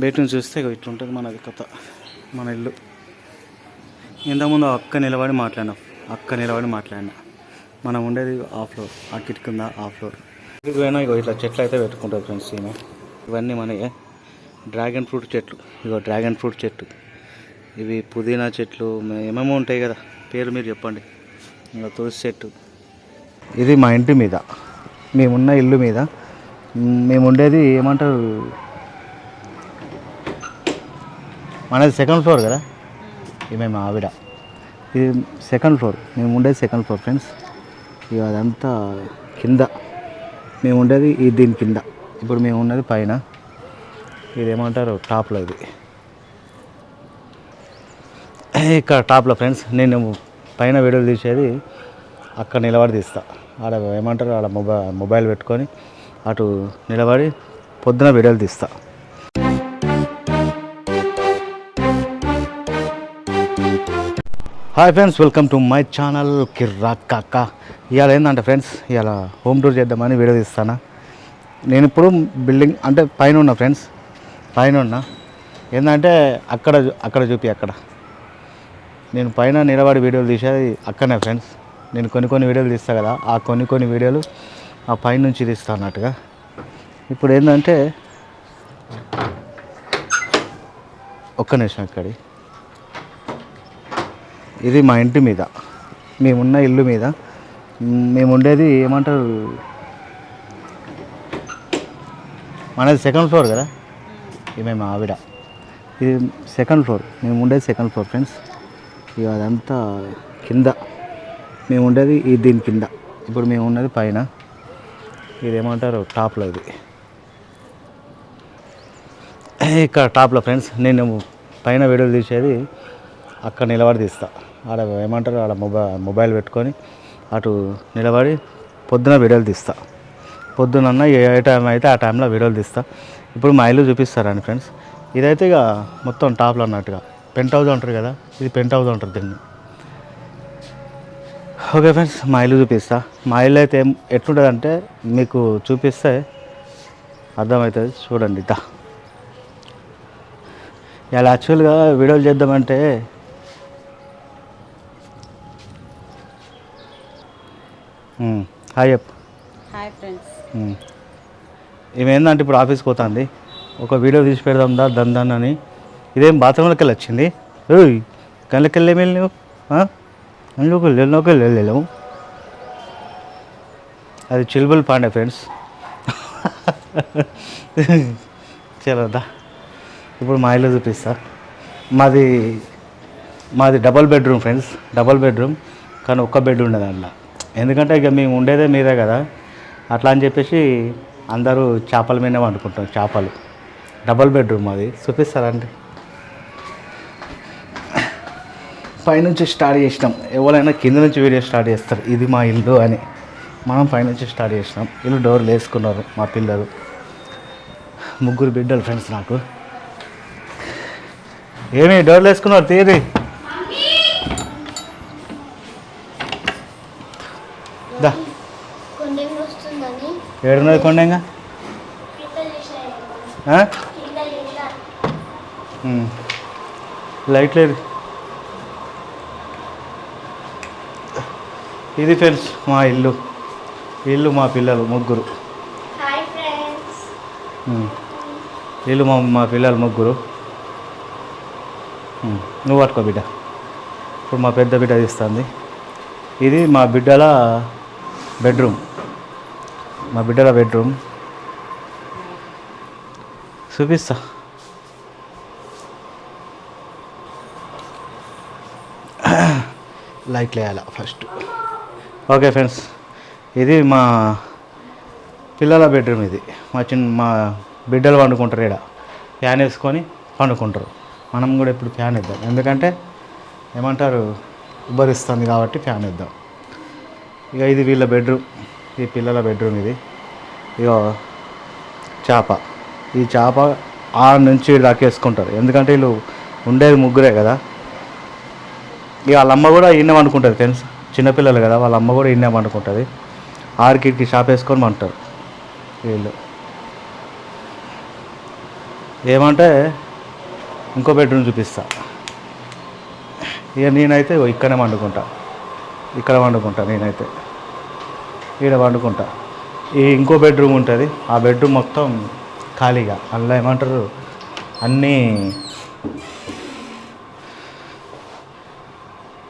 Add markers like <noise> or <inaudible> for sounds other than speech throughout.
బయట నుంచి చూస్తే ఇగో ఇట్లుంటుంది మనది కథ మన ఇల్లు. ఇంతకుముందు అక్క నిలబడి మాట్లాడినాం అక్క నిలబడి మాట్లాడినా. మనం ఉండేది ఆ ఫ్లోర్ ఆ కిట్ కింద ఆ ఫ్లోర్. ఇది పోయినా ఇగో ఇట్లా చెట్లు అయితే పెట్టుకుంటారు ఫ్రెండ్స్ ఈమె ఇవన్నీ మనయే డ్రాగన్ ఫ్రూట్ చెట్లు ఇగో డ్రాగన్ ఫ్రూట్ చెట్టు. ఇవి పుదీనా చెట్లు ఏమేమో ఉంటాయి కదా పేరు మీరు చెప్పండి. ఇంకా తులసి చెట్టు. ఇది మా ఇంటి మీద మేమున్న ఇల్లు మీద. మేము ఉండేది ఏమంటారు మనది సెకండ్ ఫ్లోర్ కదా? ఈమె మా ఆవిడ. ఇది సెకండ్ ఫ్లోర్ మేము ఉండేది సెకండ్ ఫ్లోర్ ఫ్రెండ్స్ ఇక అదంతా కింద. మేము ఉండేది ఈ దీని కింద. ఇప్పుడు మేము ఉన్నది పైన. ఇది ఏమంటారు? టాప్లో ఇది. ఇక్కడ టాప్లో ఫ్రెండ్స్ నేను పైన వీడియోలు తీసేది అక్కడ నిలబడి తీస్తా. ఆడ ఏమంటారు? ఆడ మొబైల్ మొబైల్ పెట్టుకొని అటు నిలబడి పొద్దున వీడియోలు తీస్తా. Hi friends welcome to my channel కిర్రా కాక ఇవాళ ఏంటంటే ఫ్రెండ్స్ ఇవాళ హోమ్ టూర్ చేద్దామని వీడియో తీస్తాను. నేను ఇప్పుడు బిల్డింగ్ అంటే పైన ఉన్నా ఫ్రెండ్స్ పైన ఉన్నా. ఏంటంటే అక్కడ చూ- అక్కడ చూపి అక్కడ. నేను పైన నిలబడి వీడియోలు తీసేది అక్కడనే ఫ్రెండ్స్ నేను కొన్ని కొన్ని వీడియోలు తీస్తాను కదా ఆ కొన్ని కొన్ని వీడియోలు ఆ పైన నుంచి తీస్తా అన్నట్టుగా. ఇప్పుడు ఏంటంటే ఒక్క నిమిషం అక్కడి ఇది మా ఇంటి మీద. మేమున్న ఇల్లు మీద. మేము ఉండేది ఏమంటారు? మనది సెకండ్ ఫ్లోర్ కదా? ఈమె మా ఆవిడ. ఇది సెకండ్ ఫ్లోర్. మేము ఉండేది సెకండ్ ఫ్లోర్ ఫ్రెండ్స్. ఇక అదంతా కింద. మేము ఉండేది ఈ దీని కింద. ఇప్పుడు మేము ఉన్నది పైన. ఇది ఏమంటారు టాప్లో ఇది. ఇక్కడ టాప్లో ఫ్రెండ్స్ నేను పైన వీడియోలు తీసేది అక్కడ నిలబడి తీస్తా. ఆడ ఏమంటారు? ఆడ మొబైల్ మొబైల్ పెట్టుకొని అటు నిలబడి పొద్దున వీడియోలు తీస్తా. పొద్దునన్న ఏ ఏ టైం అయితే ఆ టైంలో వీడియోలు తీస్తా. ఇప్పుడు మా ఇల్లు చూపిస్తారని ఫ్రెండ్స్ ఇదైతే ఇక మొత్తం టాప్లో అన్నట్టుగా. పెంట్ హౌస్ అంటారు కదా ఇది పెంట్ హౌస్ అంటారు దీన్ని. ఓకే ఫ్రెండ్స్ మా ఇల్లు చూపిస్తా. మా ఇల్లు అయితే ఎట్లుంటుందంటే ఎట్లుంటుంది అంటే మీకు చూపిస్తే అర్థమవుతుంది. చూడండి దా ఇలా యాక్చువల్గా వీడియోలు చేద్దామంటే హాయ్ చెప్పు. Hi friends. ఈమె ఏంటంటే ఇప్పుడు ఆఫీస్కి పోతుంది. ఒక వీడియో తీసి పెడదాం దా దందాన్ అని. ఇదేం బాత్రూంలోకి వెళ్ళి వచ్చింది? కళ్ళకి వెళ్ళి ఏమి వెళ్ళినావు? అందులోకి వెళ్ళలోకి వెళ్ళలేము అది చిలుబుల్ పాండే ఫ్రెండ్స్. చలోదా ఇప్పుడు మా ఇల్లు చూపిస్తా. మాది మాది double bedroom friends. Double bedroom కానీ ఒక్క బెడ్ ఉండదు అందులో. ఎందుకంటే ఇక మేము ఉండేదే మీదే కదా. అట్లా అని చెప్పేసి అందరూ చేపల మీదనే వండుకుంటాం చేపలు. డబల్ బెడ్రూమ్ అది చూపిస్తారండి. పైనుంచి స్టార్ట్ చేసినాం. ఎవరైనా కింద నుంచి వీడియో స్టార్ట్ చేస్తారు ఇది మా ఇల్లు అని. మనం పైనుంచి స్టార్ట్ చేసినాం. ఇల్లు డోర్లు వేసుకున్నారు మా పిల్లలు. ముగ్గురు బిడ్డలు ఫ్రెండ్స్ నాకు. ఏమి డోర్లు వేసుకున్నారు తీరి. దా. ఏడున్నది కొండంగా. లైట్ లేదు. ఇది ఫ్రెండ్స్ మా ఇల్లు. ఇల్లు మా పిల్లలు ముగ్గురు. ఇల్లు మా మా పిల్లలు ముగ్గురు. నువ్వు పట్టుకో బిడ్డ. ఇప్పుడు మా పెద్ద బిడ్డ తీస్తుంది. ఇది మా బిడ్డల బెడ్రూమ్. మా బిడ్డల బెడ్రూమ్. చూపిస్తా. లైట్లు వేయాల ఫస్ట్? ఓకే ఫ్రెండ్స్ ఇది మా పిల్లల బెడ్రూమ్ ఇది. మా చిన్న మా బిడ్డలు పండుకుంటారు ఇక్కడ ఫ్యాన్ వేసుకొని పండుకుంటారు మనం కూడా ఇప్పుడు ఫ్యాన్ ఇద్దాం ఎందుకంటే ఏమంటారు ఉబ్బరిస్తుంది కాబట్టి ఫ్యాన్ ఇద్దాం ఇక ఇది వీళ్ళ బెడ్రూమ్. ఈ పిల్లల బెడ్రూమ్ ఇది. ఇక చేప. ఈ చేప ఆ నుంచి దాకేసుకుంటారు ఎందుకంటే వీళ్ళు ఉండేది ముగ్గురే కదా. ఇక వాళ్ళ అమ్మ కూడా ఈయన వండుకుంటుంది తెలుసు? చిన్నపిల్లలు కదా వాళ్ళ అమ్మ కూడా ఈయన వండుకుంటుంది. ఆర్కిడ్కి షాప్ వేసుకొని అంటారు వీళ్ళు. ఏమంటే ఇంకో బెడ్రూమ్ చూపిస్తా. ఇక నేనైతే ఇక్కడనే వండుకుంటా. ఇక్కడ వండుకుంటా నేనైతే. ఈడ వండుకుంటా ఈ ఇంకో బెడ్రూమ్ ఉంటుంది. ఆ బెడ్రూమ్ మొత్తం ఖాళీగా. అందులో ఏమంటారు? అన్నీ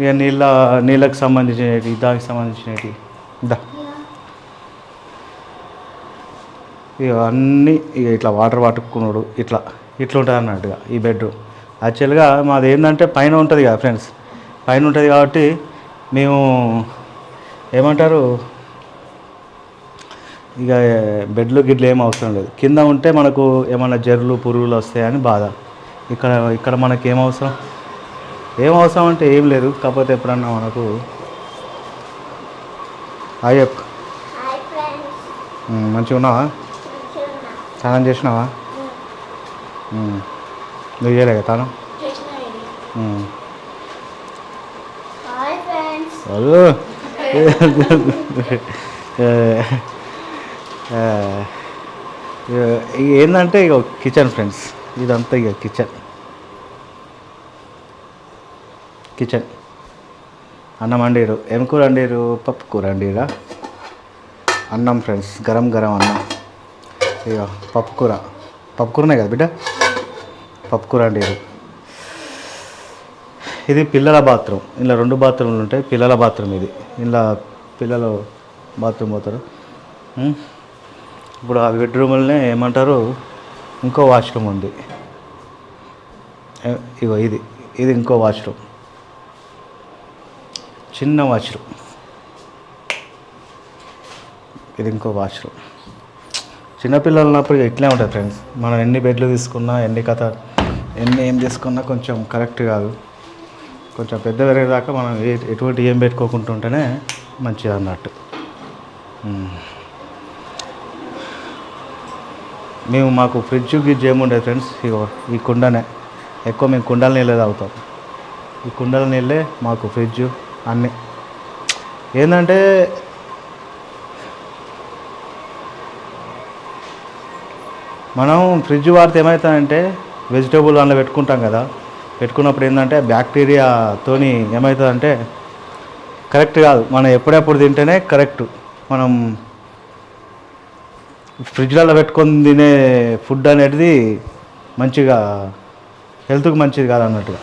ఇక నీళ్ళ నీళ్ళకి సంబంధించినవి దానికి సంబంధించినవి. దా. ఇక అన్నీ ఇక ఇట్లా వాటర్ పట్టుకున్నాడు. ఇట్లా ఇట్లా ఉంటుంది అన్నట్టుగా ఈ బెడ్రూమ్. యాక్చువల్గా మాది ఏంటంటే పైన ఉంటుంది కదా ఫ్రెండ్స్. పైన ఉంటుంది కాబట్టి మేము ఏమంటారు? ఇక బెడ్లు గిడ్లు ఏం అవసరం లేదు. కింద ఉంటే మనకు ఏమైనా జర్లు పురుగులు వస్తాయని బాధ. ఇక్కడ ఇక్కడ మనకి ఏం అవసరం? ఏం అవసరం అంటే ఏం లేదు. కాకపోతే ఎప్పుడన్నా మనకు ఫ్రెండ్స్. మంచిగా ఉన్నావా? స్నానం చేసినావా. నువ్వు చేయలేక తాను చేసిన ఇది. ఉమ్. హాయ్ ఫ్రెండ్స్ అదో ఏంటంటే ఇక కిచెన్ ఫ్రెండ్స్ ఇదంతా ఇక కిచెన్. కిచెన్. అన్నం వండిరు. ఏం కూర వండిరు? పప్పు కూర వండిరా? అన్నం ఫ్రెండ్స్ గరం గరం అన్నం. ఇక పప్పు కూర. పప్పు కూరనే కదా బిడ్డ? పప్పు కూర వండిరు. ఇది పిల్లల బాత్రూమ్. ఇలా రెండు బాత్రూమ్లు ఉంటాయి. పిల్లల బాత్రూమ్ ఇది. ఇలా పిల్లలు బాత్రూమ్ పోతారు. ఇప్పుడు ఆ బెడ్రూమ్లనే ఏమంటారు? ఇంకో వాష్రూమ్ ఉంది. ఇగో ఇది ఇది ఇంకో వాష్రూమ్. చిన్న వాష్రూమ్. ఇది ఇంకో వాష్రూమ్. చిన్నపిల్లలు ఉన్నప్పుడు ఇట్లే ఉంటుంది ఫ్రెండ్స్. మనం ఎన్ని బెడ్లు తీసుకున్నా ఎన్ని కథ ఎన్ని ఏం తీసుకున్నా కొంచెం కరెక్ట్ కాదు. కొంచెం పెద్ద పెరిగేదాకా మనం ఎటువంటి ఏం పెట్టుకోకుండా ఉంటేనే మంచిది అన్నట్టు మేము మాకు ఫ్రిడ్జ్ గిడ్జ్ ఏముండే ఫ్రెండ్స్ ఇగో ఈ కుండనే. ఎక్కువ మేము కుండల నీళ్ళే తాగుతాం. ఈ కుండల నీళ్ళే మాకు ఫ్రిడ్జ్ అన్నీ. ఏంటంటే మనం ఫ్రిడ్జ్ వాడితే ఏమవుతుందంటే వెజిటేబుల్ అందులో పెట్టుకుంటాం కదా. పెట్టుకున్నప్పుడు ఏంటంటే బ్యాక్టీరియాతోని ఏమవుతుందంటే కరెక్ట్ కాదు. మనం ఎప్పుడెప్పుడు తింటేనే కరెక్ట్ మనం ఫ్రిడ్జ్లలో పెట్టుకొని తినే ఫుడ్ అనేది మంచిగా హెల్త్కి మంచిది కాదు అన్నట్టుగా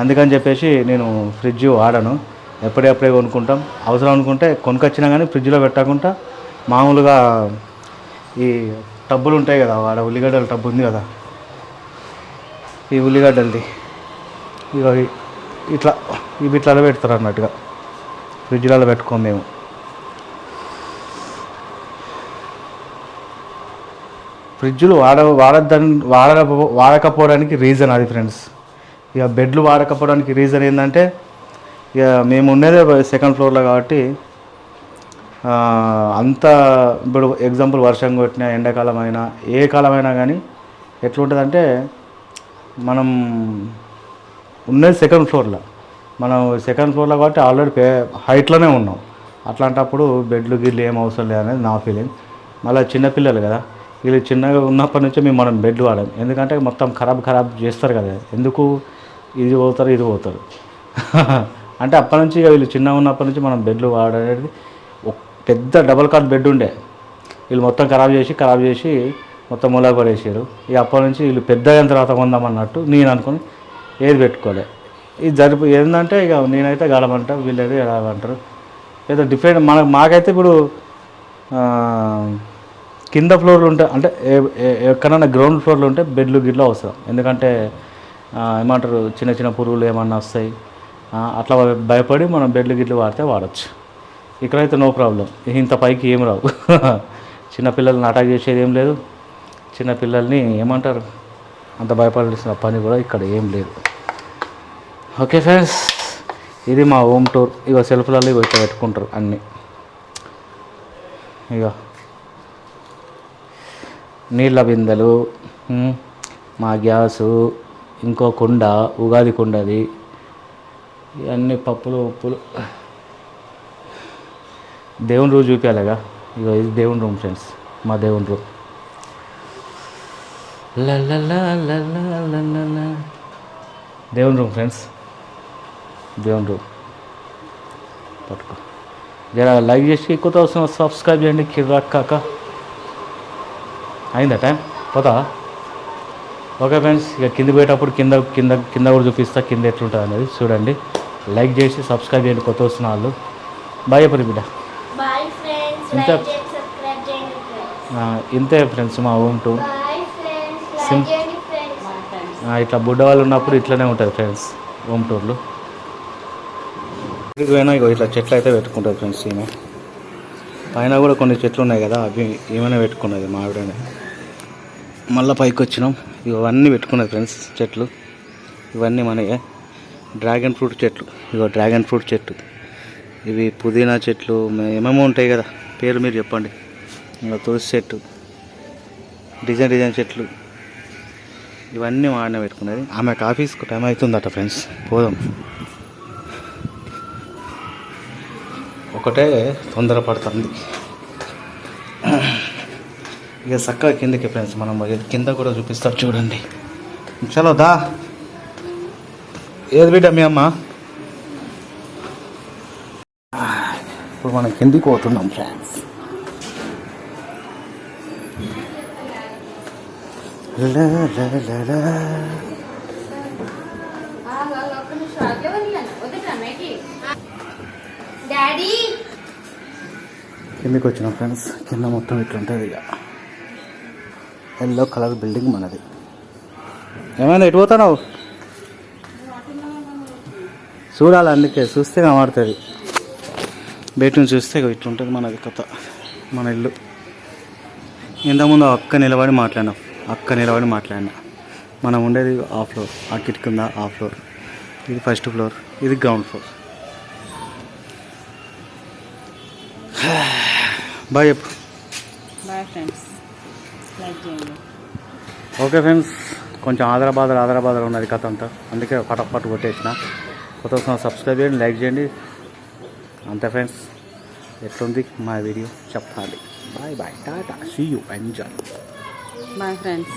అందుకని చెప్పేసి నేను ఫ్రిడ్జ్ వాడను. ఎప్పుడెప్పుడే కొనుక్కుంటాం. అవసరం అనుకుంటే కొనుకొచ్చినా కానీ ఫ్రిడ్జ్లో పెట్టకుండా మామూలుగా ఈ టబ్బులు ఉంటాయి కదా వాడ ఉల్లిగడ్డల టబ్బు ఉంది కదా. ఈ ఉల్లిగడ్డలది. ఇక ఇట్లా ఇవి ఇట్లా పెడతారు అన్నట్టుగా ఫ్రిడ్జ్లలో పెట్టుకోం మేము. ఫ్రిడ్జ్లు వాడ వాడద్దని వాడ వాడకపోవడానికి రీజన్ అది ఫ్రెండ్స్ ఇక బెడ్లు వాడకపోవడానికి రీజన్ ఏంటంటే ఇక మేము ఉండేదే సెకండ్ ఫ్లోర్లో కాబట్టి అంత ఇప్పుడు ఎగ్జాంపుల్ వర్షం కొట్టినా ఎండాకాలం అయినా ఏ కాలమైనా కానీ ఎట్లుంటుందంటే మనం ఉన్నది సెకండ్ ఫ్లోర్లో మనం సెకండ్ ఫ్లోర్లో కాబట్టి ఆల్రెడీ పే హైట్లోనే ఉన్నాం. అట్లాంటప్పుడు బెడ్లు గిడ్లు ఏం అవసరం లేదనేది నా ఫీలింగ్ మళ్ళీ చిన్నపిల్లలు కదా వీళ్ళు చిన్నగా ఉన్నప్పటి నుంచి మేము మనం బెడ్లు వాడాం. ఎందుకంటే మొత్తం ఖరాబ్ ఖరాబ్ చేస్తారు కదా. ఎందుకు? ఇది పోతారు ఇది పోతారు. <laughs> అంటే అప్పటి నుంచి ఇక వీళ్ళు చిన్నగా ఉన్నప్పటి నుంచి మనం బెడ్లు వాడేది ఒక పెద్ద డబల్ కాట్ బెడ్ ఉండే. వీళ్ళు మొత్తం ఖరాబ్ చేసి ఖరాబ్ చేసి మొత్తం మూలా పడేసారు. ఇక అప్పటి నుంచి వీళ్ళు పెద్ద అయిన తర్వాత కొందాం అన్నట్టు నేను అనుకుని ఏది పెట్టుకోలే. ఇది జరిపి ఏంటంటే ఇక నేనైతే గాలమంట వీళ్ళైతే గడమంటారు ఏదో డిఫరెంట్ మన మాకైతే ఇప్పుడు కింద ఫ్లోర్లు ఉంటే అంటే ఎక్కడన్నా గ్రౌండ్ ఫ్లోర్లు ఉంటే బెడ్లు గిడ్లు అవసరం. ఎందుకంటే ఏమంటారు చిన్న చిన్న పురుగులు ఏమన్నా వస్తాయి అట్లా భయపడి మనం బెడ్లు గిడ్లు వాడితే వాడచ్చు. ఇక్కడైతే నో ప్రాబ్లం ఇంత పైకి ఏం రావు. <laughs> చిన్నపిల్లల్ని అటాక్ చేసేది ఏం లేదు. చిన్నపిల్లల్ని ఏమంటారు అంత భయపడాల్సిన పని కూడా ఇక్కడ ఏం లేదు. ఓకే ఫ్రెండ్స్ ఇది మా హోమ్ టూర్ ఇక సెల్ఫ్లలో ఇక ఇట్లా పెట్టుకుంటారు అన్నీ. ఇక నీళ్ళ బిందెలు మా గ్యాసు ఇంకో కుండ ఉగాది కుండది ఇవన్నీ పప్పులు ఉప్పులు. దేవుని రూమ్ చూపించాలిగా ఇక ఇది దేవుని రూమ్ ఫ్రెండ్స్ మా దేవుని రూమ్. దేవుని రూమ్ ఫ్రెండ్స్ దేవుని రూమ్. పట్టుకో. జర లైక్ చేసి కొత్త సబ్స్క్రైబ్ చేయండి కిర్రాక్ కాక. అయిందా టైం పోతా. ఓకే ఫ్రెండ్స్ ఇక కింద పోయేటప్పుడు కింద కింద కింద కూడా చూపిస్తా కింద ఎట్లుంటుంది అనేది చూడండి. లైక్ చేసి సబ్స్క్రైబ్ చేయండి కొత్త వస్తున్న వాళ్ళు. బాయ్ చెప్పరు బిడ్డ. బాయ్ ఫ్రెండ్స్ ఇంకా- లైక్ చేయండి సబ్స్క్రైబ్ చేయండి ఫ్రెండ్స్. ఆ, ఇంతే ఫ్రెండ్స్ మా home tour bye friends like Sim- చేయండి ఫ్రెండ్స్. ఆ, ఇట్లా బుడ్డ వాళ్ళు ఉన్నప్పుడు ఇట్లనే ఉంటుంది ఫ్రెండ్స్ హోమ్ టూర్లు ఇది పోయినా ఇట్లా చెట్లు అయితే పెట్టుకుంటుంది ఫ్రెండ్స్ ఈమె. పైన కూడా కొన్ని చెట్లు ఉన్నాయి కదా అవి ఏమైనా పెట్టుకున్నది మావిడనే మళ్ళీ పైకి వచ్చినాం. ఇవన్నీ పెట్టుకున్నది ఫ్రెండ్స్ చెట్లు. ఇవన్నీ మనయే డ్రాగన్ ఫ్రూట్ చెట్లు. ఇగో డ్రాగన్ ఫ్రూట్ చెట్టు. ఇవి పుదీనా చెట్లు ఏమేమో ఉంటాయి కదా పేరు మీరు చెప్పండి. ఇంకా తులసి చెట్టు డిజైన్ డిజైన్ చెట్లు. ఇవన్నీ వాడిన పెట్టుకున్నది. ఆమెకు ఆఫీస్కు టైం అవుతుందట ఫ్రెండ్స్. పోదాం. ఒకటే తొందర పడుతుంది ఇక చక్కగా కిందకి ఫ్రెండ్స్ మనం కింద కూడా చూపిస్తారు చూడండి. చలో దా. ఏది బిడ్డ మీ అమ్మ? ఇప్పుడు మనం కిందికి పోతున్నాం ఫ్రెండ్స్. లా లా లా లా. డాడీ. కిందకి వచ్చినాం ఫ్రెండ్స్. కింద మొత్తం ఇట్లుంటుంది ఇక. ఎల్లో కలర్ బిల్డింగ్ మనది. ఏమైంది ఎటు పోతున్నావు? చూడాలి అందుకే చూస్తే కనబడుతుంది. బయట నుంచి చూస్తే ఇట్లుంటుంది మనది కథ మన ఇల్లు. ఇంతకుముందు అక్క నిలబడి మాట్లాడినాం అక్క నిలబడి మాట్లాడినా. మనం ఉండేది ఆ ఫ్లోర్ ఆ కిటికీ కింద ఆ ఫ్లోర్. ఇది ఫస్ట్ ఫ్లోర్ ఇది గ్రౌండ్ ఫ్లోర్. <sighs> బాయ్ చెప్పు. Bye friends. లైక్ చేయండి ఓకే ఫ్రెండ్స్ కొంచెం ఆదరాబాదర్ ఆదరాబాదర్ ఉన్నది కథ అంతా. అందుకే పటపట్ కొట్టేసిన. కొత్త సబ్స్క్రైబ్ చేయండి లైక్ చేయండి. అంతే ఫ్రెండ్స్ ఎట్లుంది మా వీడియో చెప్పాలి bye bye tata see you enjoy bye friends